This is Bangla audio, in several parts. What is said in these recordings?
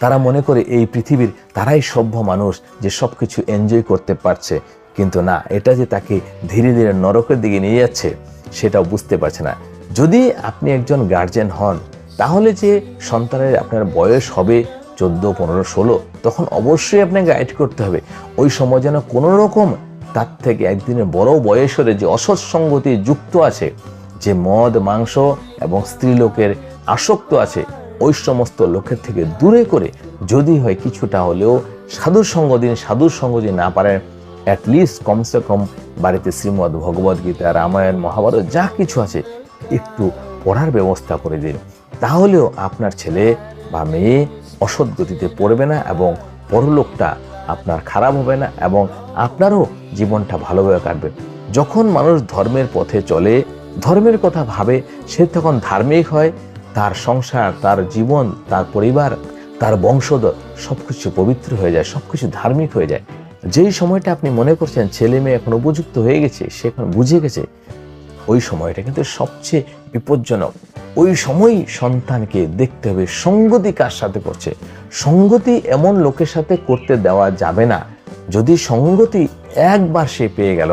তারা মনে করে এই পৃথিবীর তারাই সভ্য মানুষ যে সব কিছু এনজয় করতে পারছে। কিন্তু না, এটা যে তাকে ধীরে ধীরে নরকের দিকে নিয়ে যাচ্ছে, সেটাও বুঝতে পারছে না। যদি আপনি একজন গার্জেন হন, তাহলে যে সন্তানের আপনার বয়স হবে চোদ্দ, পনেরো, ষোলো, তখন অবশ্যই আপনাকে গাইড করতে হবে। ওই সময় যেন কোনো রকম তার থেকে একদিনের বড় হলে যে অসৎসঙ্গতি যুক্ত আছে, যে মদ, মাংস এবং স্ত্রীলোকের আসক্ত আছে ওই সমস্ত লোকের থেকে দূরে করে যদি হয় কিছুটা হলেও সাধুর সঙ্গ দিন, সাধুর সঙ্গ যদি না পারেন অ্যাটলিস্ট কমসে কম বাড়িতে শ্রীমদ্ ভগবদ গীতা, রামায়ণ, মহাভারত যা কিছু আছে একটু পড়ার ব্যবস্থা করে দিন। তাহলেও আপনার ছেলে বা মেয়ে অসৎ গতিতে পড়বে না এবং পরলোকটা আপনার খারাপ হবে না এবং আপনারও জীবনটা ভালোভাবে কাটবে। যখন মানুষ ধর্মের পথে চলে, ধর্মের কথা ভাবে, সে তখন ধার্মিক হয় তার সংসার, তার জীবন, তার পরিবার, তার বংশধর সব কিছু পবিত্র হয়ে যায় সব কিছু ধার্মিক হয়ে যায়। যেই সময়টা আপনি মনে করছেন ছেলে মেয়ে এখন উপযুক্ত হয়ে গেছে, সে এখন বুঝে গেছে, ওই সময়টা কিন্তু সবচেয়ে বিপজ্জনক। ওই সময়ই সন্তানকে দেখতে হবে, সঙ্গতি কার সাথে করছে? সঙ্গতি এমন লোকের সাথে করতে দেওয়া যাবে না। যদি সঙ্গতি একবার সে পেয়ে গেল,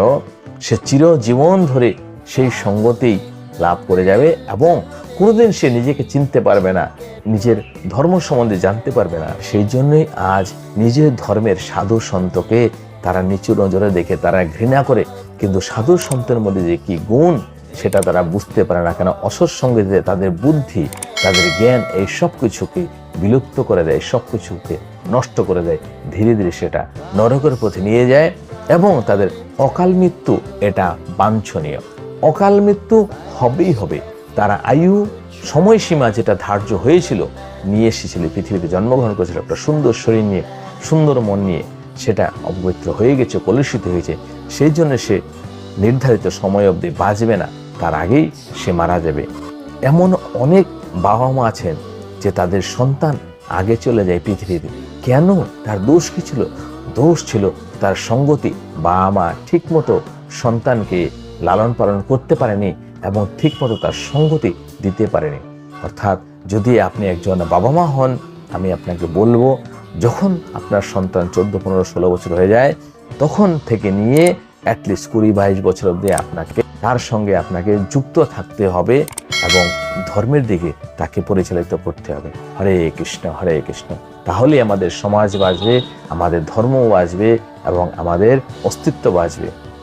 সে চিরজীবন ধরে সেই সঙ্গতি লাভ করে যাবে এবং কোনোদিন সে নিজেকে চিনতে পারবে না, নিজের ধর্ম সম্বন্ধে জানতে পারবে না। সেই জন্যই আজ নিজের ধর্মের সাধু সন্তকে তারা নিচু নজরে দেখে তারা ঘৃণা করে, কিন্তু সাধু সন্তের মধ্যে যে কি গুণ, সেটা তারা বুঝতে পারে না। কেন অসৎ সঙ্গীতে তাদের বুদ্ধি, তাদের জ্ঞান, এই সব কিছুকে বিলুপ্ত করে দেয়, সব কিছুকে নষ্ট করে দেয়। ধীরে ধীরে সেটা নরকের পথে নিয়ে যায় এবং তাদের অকাল মৃত্যু এটা বাঞ্ছনীয়। অকাল মৃত্যু হবেই হবে। তারা আয়ু, সময়সীমা যেটা ধার্য হয়েছিল, নিয়ে এসেছিল, পৃথিবীতে জন্মগ্রহণ করেছিল, একটা সুন্দর শরীর নিয়ে, সুন্দর মন নিয়ে, সেটা অপবিত্র হয়ে গেছে, কলুষিত হয়েছে সেই জন্য সে নির্ধারিত সময় অবধি বাঁচবে না, তার আগেই সে মারা যাবে। এমন অনেক বাবা মা আছেন যে তাদের সন্তান আগে চলে যায় পৃথিবীতে। কেন? তার দোষ কি ছিল? দোষ ছিল তার সঙ্গতি। বাবা মা ঠিকমতো সন্তানকে লালন পালন করতে পারেনি এবং ঠিকমতো তার সঙ্গতি দিতে পারেনি। অর্থাৎ যদি আপনি একজন বাবা মা হন, আমি আপনাকে বলব, যখন আপনার সন্তান চোদ্দ, পনেরো, ষোলো বছর হয়ে যায়, তখন থেকে নিয়ে অ্যাটলিস্ট কুড়ি, বাইশ বছর অবধি আপনাকে, তার সঙ্গে আপনাকে যুক্ত থাকতে হবে এবং ধর্মের দিকে তাকে পরিচালিত করতে হবে। হরে কৃষ্ণ হরে কৃষ্ণ। তাহলে আমাদের সমাজ বাঁচবে, আমাদের ধর্ম বাঁচবে এবং আমাদের অস্তিত্ব বাঁচবে।